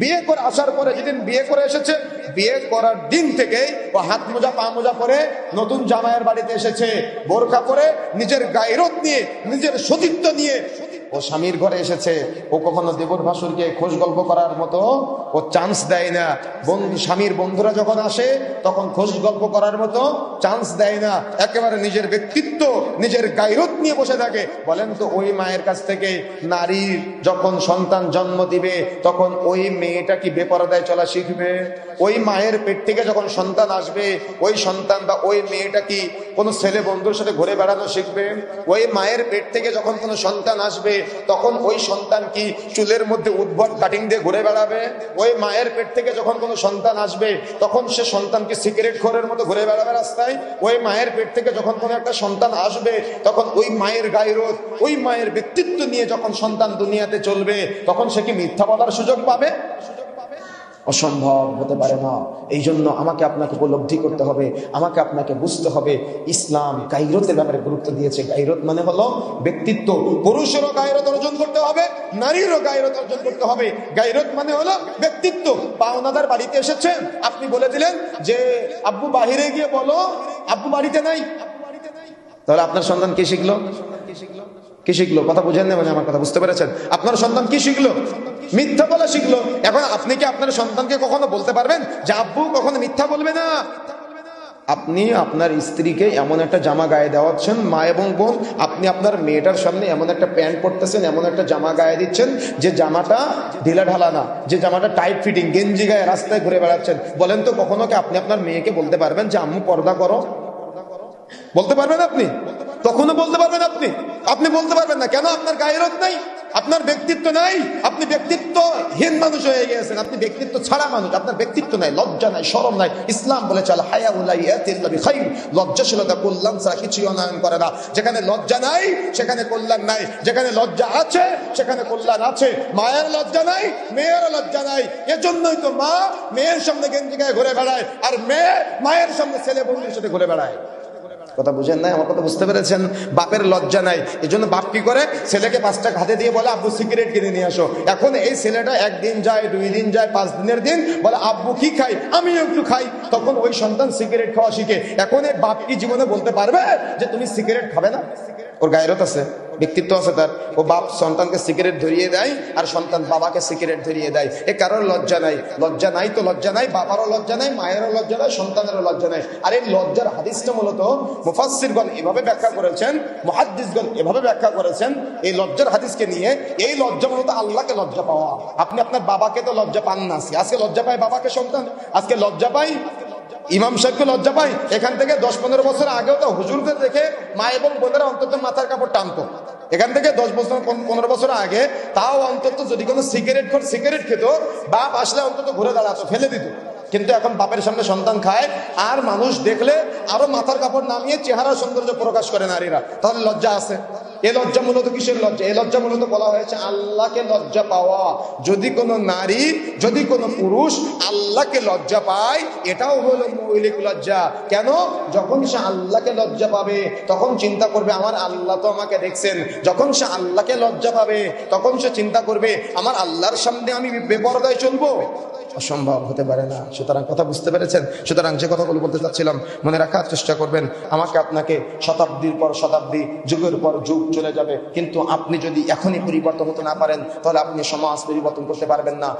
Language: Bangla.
বিয়ে করে আসার পরে যেদিন বিয়ে করে এসেছে, বিয়ে করার দিন থেকে ও হাত মোজা, পা মোজা পরে নতুন জামাইয়ের বাড়িতে এসেছে। বোরখা পরে নিজের গায়রত নিয়ে, নিজের সতীত্ব নিয়ে ও স্বামীর ঘরে এসেছে। ও কখনো দেবর ভাসুরকে খোঁজ গল্প করার মতো ও চান্স দেয় না। বন্ধু স্বামীর বন্ধুরা যখন আসে, তখন খোঁজ গল্প করার মতো চান্স দেয় না। একেবারে নিজের ব্যক্তিত্ব, নিজের গায়রত নিয়ে বসে থাকে। বলেন তো, ওই মায়ের কাছ থেকে নারীর যখন সন্তান জন্ম দিবে, তখন ওই মেয়েটা কি বেপরদায় চলা শিখবে? ওই মায়ের পেট থেকে যখন সন্তান আসবে, ওই সন্তান বা ওই মেয়েটা কি কোনো ছেলে বন্ধুর সাথে ঘুরে বেড়ানো শিখবে? ওই মায়ের পেট থেকে যখন কোনো সন্তান আসবে, তখন ওই সন্তান কি চুলের মধ্যে উদ্ভট কাটিং দিয়ে ঘুরে বেড়াবে? ওই মায়ের পেট থেকে যখন কোনো সন্তান আসবে, তখন সে সন্তানকে সিগারেট খোরের মতো ঘুরে বেড়াবে রাস্তায়? ওই মায়ের পেট থেকে যখন কোনো একটা সন্তান আসবে, তখন ওই মায়ের গায়রত ওই মায়ের ব্যক্তিত্ব নিয়ে যখন সন্তান দুনিয়াতে চলবে, তখন সে কি মিথ্যা বলার সুযোগ পাবে? অসম্ভব হতে পারে না। এই জন্য আমাকে আপনাকে উপলব্ধি করতে হবে, আমাকে আপনাকে বুঝতে হবে। ইসলাম গাইরতের ব্যাপারে গুরুত্ব দিয়েছে। গাইরত মানে হলো ব্যক্তিত্ব। পুরুষেরও গাইরত অর্জন করতে হবে, নারীরও গাইরত অর্জন করতে হবে। গাইরত মানে হলো ব্যক্তিত্ব। পাওনাদার বাড়িতে এসেছেন আপনি বলে দিলেন যে, আব্বু বাহিরে গিয়ে বলো, আব্বু বাড়িতে নাই। তাহলে আপনার সন্তান কি শিখলো? কি শিখলো? কথা বুঝেন না মানে আমার কথা বুঝতে পেরেছেন? আপনার সন্তান কি শিখলো? মিথ্যা বলা শিখলো। এখন আপনি কি আপনার সন্তানকে কখনো বলতে পারবেন যে, আব্বু, কখনো মিথ্যা বলবে না আপনি আপনার স্ত্রীকে এমন একটা জামা গায়ে দেওয়াচ্ছেন, মা এবং বোন, আপনি আপনার মেয়েটার সামনে এমন একটা প্যান্ট পরতেছেন, এমন একটা জামা গায়ে দিচ্ছেন, যে জামাটা ঢিলা ঢালা না, যে জামাটা টাইট ফিটিং গেঞ্জি গায়ে রাস্তায় ঘুরে বেড়াচ্ছেন। বলেন তো, কখনো কি আপনি আপনার মেয়েকে বলতে পারবেন যে, আম্মু, পর্দা করো বলতে পারবেন আপনি? কখনো বলতে পারবেন আপনি। আপনি বলতে পারবেন না, কেন আপনার গায়েরত নাই? আপনার ব্যক্তিত্ব নাই? আপনি ব্যক্তিত্বহীন মানুষ হয়ে গেছেন আপনি ব্যক্তিত্ব ছাড়া মানুষ, আপনার ব্যক্তিত্ব নাই, লজ্জা নাই, শরম নাই। ইসলাম বলে চল হায়া লজ্জাশীলতা কল্যাণ ছাড়া কিছুই অনয়ন করে না। যেখানে লজ্জা নাই, সেখানে কল্যাণ নাই। যেখানে লজ্জা আছে, সেখানে কল্যাণ আছে। মায়ের লজ্জা নাই মেয়ের লজ্জা নাই। এজন্যই তো মা মেয়ের সামনে গেঞ্জি গায়ে ঘুরে বেড়ায়, আর মেয়ে মায়ের সামনে ছেলে বন্ধুর সাথে ঘুরে বেড়ায়। কথা বুঝেন নাই? আমার কথা বুঝতে পেরেছেন? বাপের লজ্জা নাই। এই জন্য বাপ কি করে? ছেলেকে পাঁচটা হাতে দিয়ে বলে, আব্বু, সিগারেট কিনে নিয়ে আসো। এখন এই ছেলেটা একদিন যায়, দুই দিন যায়, পাঁচ দিনের দিন বলে, আব্বু, কি খাই? আমিও একটু খাই। তখন ওই সন্তান সিগারেট খাওয়া শিখে। এখন এই বাপ কি জীবনে বলতে পারবে যে, তুমি সিগারেট খাবে না? ওর গায়রত আছে, ব্যক্তিত্ব আছে তার। ও বাপ সন্তানকে সিগারেট ধরিয়ে দেয় আর সন্তান বাবাকে সিগারেট ধরিয়ে দেয়। এ কারোর লজ্জা নাই। লজ্জা নাই তো লজ্জা নাই, বাবারও লজ্জা নাই, মায়েরও লজ্জা নাই, সন্তানেরও লজ্জা নাই। আর এই লজ্জার হাদিসটা মূলত মুফাসসিরগণ এভাবে ব্যাখ্যা করেছেন, মুহাদ্দিসগণ এভাবে ব্যাখ্যা করেছেন, এই লজ্জার হাদিসকে নিয়ে এই লজ্জা মূলত আল্লাহকে লজ্জা পাওয়া। আপনি আপনার বাবাকে তো লজ্জা পান না। আজকে লজ্জা পায় বাবাকে সন্তান, আজকে লজ্জা পাই ইমাম সাহেবকে লজ্জা পাই এখান থেকে দশ পনেরো বছর আগেও তো হুজুরদের দেখে মা এবং বোনেরা অন্তত মাথার কাপড় টানতো। এখান থেকে দশ বছর পনেরো বছর আগে তাও অন্তত যদি কোনো সিগারেট খোর সিগারেট খেত, বাপ আসলে অন্তত ঘুরে দাঁড়াতো, ফেলে দিত। কিন্তু এখন বাপের সামনে সন্তান খায়, আর মানুষ দেখলে আরও মাথার কাপড় নামিয়ে চেহারা সৌন্দর্য প্রকাশ করে নারীরা। তাহলে লজ্জা আছে। এ লজ্জা মূলত কিসের লজ্জা? এই লজ্জা মূলত বলা হয়েছে আল্লাহকে লজ্জা পাওয়া। যদি কোনো নারী, যদি কোনো পুরুষ আল্লাহকে লজ্জা পায়, এটাও হলো মৌলিক লজ্জা। কেন? যখন সে আল্লাহকে লজ্জা পাবে, তখন চিন্তা করবে, আমার আল্লাহ তো আমাকে দেখছেন। যখন সে আল্লাহকে লজ্জা পাবে, তখন সে চিন্তা করবে, আমার আল্লাহর সামনে আমি বেপরদায় চলবো? অসম্ভব হতে পারে না। সুতরাং কথা বুঝতে পেরেছেন? সুতরাং যে কথাগুলো বলতে চাচ্ছিলাম, মনে রাখার চেষ্টা করবেন, আমাকে আপনাকে শতাব্দীর পর শতাব্দী, যুগের পর যুগ চলে যাবে। কিন্তু আপনি যদি এখনই পরিবর্তন হতে না পারেন, তাহলে আপনি সমাজ পরিবর্তন করতে পারবেন না।